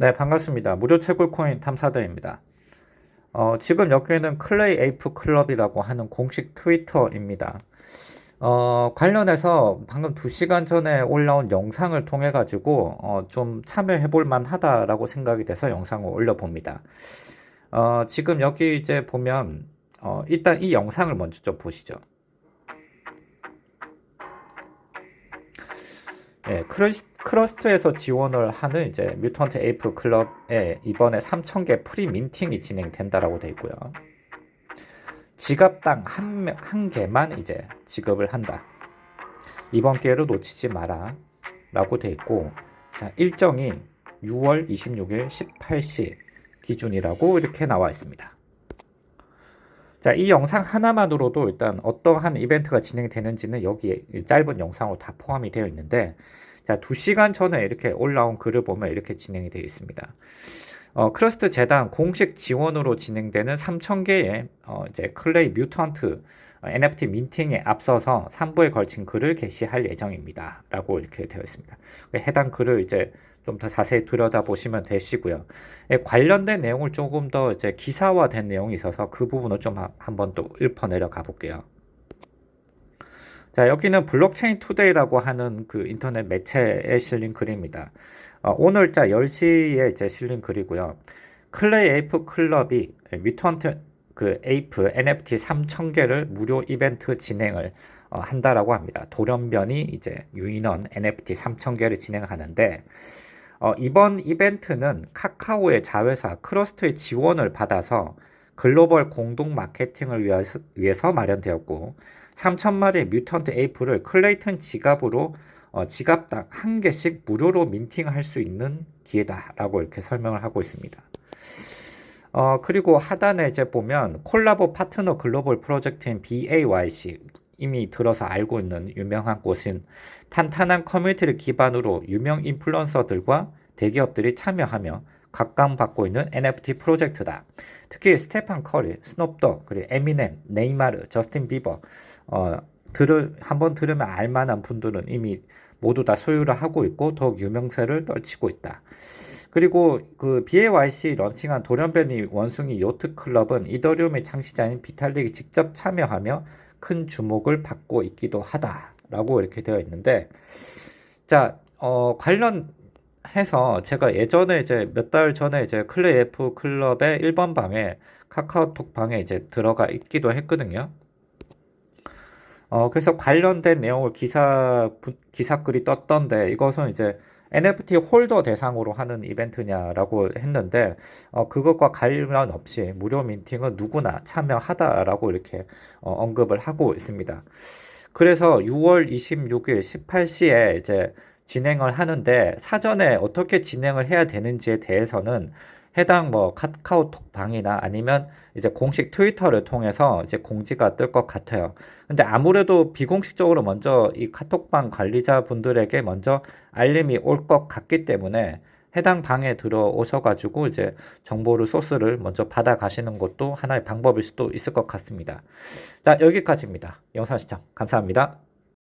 네, 반갑습니다. 무료 채굴 코인 탐사대입니다. 어, 지금 여기는 클레이 에이프 클럽이라고 하는 공식 트위터입니다. 어, 관련해서 방금 2시간 전에 올라온 영상을 통해 가지고 어, 좀 참여해 볼 만하다라고 생각이 돼서 영상을 올려 봅니다. 어, 지금 여기 이제 보면 어, 일단 이 영상을 먼저 좀 보시죠. 예, 크러스, 크러스트에서 지원을 하는 이제 뮤턴트 에이프 클럽에 이번에 3,000개 프리 민팅이 진행된다라고 돼 있고요. 지갑당 한, 명- 한 개만 이제 지급을 한다. 이번 기회를 놓치지 마라. 라고 돼 있고, 자, 일정이 6월 26일 18시 기준이라고 이렇게 나와 있습니다. 자, 이 영상 하나만으로도 일단 어떠한 이벤트가 진행되는지는 여기에 이 짧은 영상으로 다 포함이 되어 있는데, 자, 2시간 전에 이렇게 올라온 글을 보면 이렇게 진행이 되어 있습니다. 어, 크러스트 재단 공식 지원으로 진행되는 3,000개의 어, 이제 클레이 뮤턴트 어, NFT 민팅에 앞서서 3부에 걸친 글을 게시할 예정입니다. 라고 이렇게 되어 있습니다. 해당 글을 이제 좀 더 자세히 들여다보시면 되시고요. 예, 관련된 내용을 조금 더 이제 기사화된 내용이 있어서 그 부분을 좀 한번 또 읊어 내려 가 볼게요. 자, 여기는 블록체인 투데이라고 하는 그 인터넷 매체에 실린 글입니다. 어, 오늘자 10시에 이제 실린 글이고요. 클레이 에이프 클럽이 뮤턴트 그 에이프 NFT 3,000개를 무료 이벤트 진행을 어, 한다라고 합니다. 돌연변이 이제 유인원 NFT 3,000개를 진행하는데 어, 이번 이벤트는 카카오의 자회사 크러스트의 지원을 받아서 글로벌 공동 마케팅을 위해서, 위해서 마련되었고 3,000마리의 뮤턴트 에이프를 클레이튼 지갑으로 어, 지갑당 한 개씩 무료로 민팅할 수 있는 기회다라고 이렇게 설명을 하고 있습니다. 어, 그리고 하단에 이제 보면 콜라보 파트너 글로벌 프로젝트인 BAYC 이미 들어서 알고 있는 유명한 곳은 탄탄한 커뮤니티를 기반으로 유명 인플루언서들과 대기업들이 참여하며 각광받고 있는 NFT 프로젝트다. 특히 스테판 커리, 스놉독, 그리고 에미넴, 네이마르, 저스틴 비버, 어, 들을 한번 들으면 알만한 분들은 이미 모두 다 소유를 하고 있고 더욱 유명세를 떨치고 있다. 그리고 그 BAYC 런칭한 돌연변이 원숭이 요트 클럽은 이더리움의 창시자인 비탈릭이 직접 참여하며 큰 주목을 받고 있기도 하다라고 이렇게 되어 있는데 자, 어, 관련 해서 제가 예전에 이제 몇 달 전에 이제 클레이 F 클럽의 1번 방에 카카오톡 방에 이제 들어가 있기도 했거든요. 어, 그래서 관련된 내용을 기사, 부- 기사글이 떴던데 이것은 이제 NFT 홀더 대상으로 하는 이벤트냐라고 했는데 어, 그것과 관련 없이 무료 민팅은 누구나 참여하다라고 이렇게 어, 언급을 하고 있습니다. 그래서 6월 26일 18시에 이제 진행을 하는데 사전에 어떻게 진행을 해야 되는지에 대해서는 해당 뭐 카카오톡 방이나 아니면 이제 공식 트위터를 통해서 이제 공지가 뜰 것 같아요. 근데 아무래도 비공식적으로 먼저 이 카톡방 관리자분들에게 먼저 알림이 올 것 같기 때문에 해당 방에 들어오셔가지고 이제 정보를 소스를 먼저 받아 가시는 것도 하나의 방법일 수도 있을 것 같습니다. 자, 여기까지입니다. 영상 시청 감사합니다.